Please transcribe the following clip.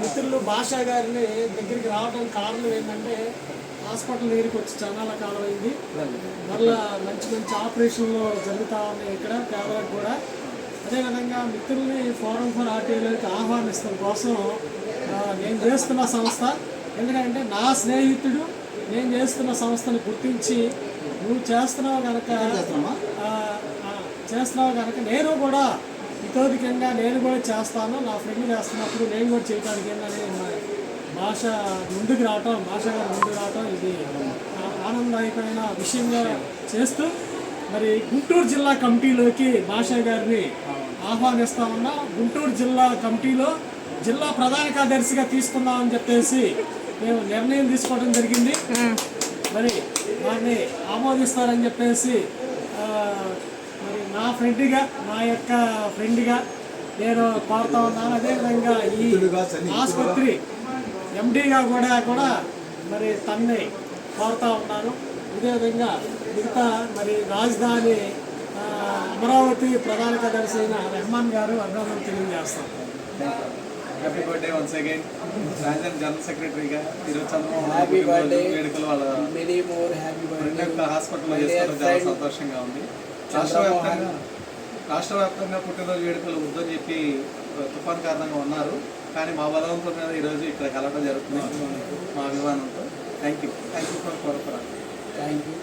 మిత్రులు భాషా గారిని దగ్గరికి రావడం కారణం ఏంటంటే హాస్పిటల్ దగ్గరికి వచ్చి చాలా కాలం అయింది మళ్ళా మంచి మంచి ఆపరేషన్లు జరుగుతూ ఉన్నాయి ఇక్కడ పేదలకు కూడా. అదేవిధంగా మిత్రుల్ని ఫోరం ఫర్ ఆర్టీఐలోకి ఆహ్వానిస్తాం కోసం నేను చేస్తున్న సంస్థ. ఎందుకంటే నా స్నేహితుడు నేను చేస్తున్న సంస్థను గుర్తించి నువ్వు చేస్తున్నావు కనుక చేస్తున్నావు కనుక నేను కూడా ఇతోధికంగా నేను కూడా చేస్తాను నా ఫ్రెండ్ చేస్తున్నప్పుడు నేను కూడా చేయడానికి ఏంటని భాష ముందుకు రావటం భాష గారు ముందుకు రావటం ఇది ఆనందదాయకమైన విషయంగా చేస్తూ మరి గుంటూరు జిల్లా కమిటీలోకి భాష గారిని ఆహ్వానిస్తా ఉన్నా. గుంటూరు జిల్లా కమిటీలో జిల్లా ప్రధాన కార్యదర్శిగా తీసుకుందామని చెప్పేసి మేము నిర్ణయం తీసుకోవడం జరిగింది. మరి వారిని ఆమోదిస్తారని చెప్పేసి మరి నా ఫ్రెండ్గా నా యొక్క ఫ్రెండ్గా నేను కోరుతా ఉన్నాను. అదేవిధంగా ఈ ఆసుపత్రి ఎండీగా కూడా కూడా మరి తన్ని కోరుతా ఉన్నాను. ఇదేవిధంగా మిగతా మరి రాజధాని అమరావతి ప్రధాన కార్యదర్శి అయిన రెహమాన్ గారు అభినందనలు తెలియజేస్తాం. హ్యాపీ బర్త్డే వన్స్ అగైన్ రాజధాని జనరల్ సెక్రటరీగా ఈరోజు చంద్రబాబు వేడుకలు వాళ్ళ హాస్పిటల్లో చేసుకోవడం చాలా సంతోషంగా ఉంది. రాష్ట్ర వ్యాప్తంగా రాష్ట్ర వ్యాప్తంగా పుట్టినరోజు వేడుకలు ఉందని చెప్పి తుఫాన్ కారణంగా ఉన్నారు. కానీ మా బలవంతం మీద ఈరోజు ఇక్కడ కలవడం జరుగుతుంది. మా అభిమానంతో. Thank you thank you for కోరపరా thank you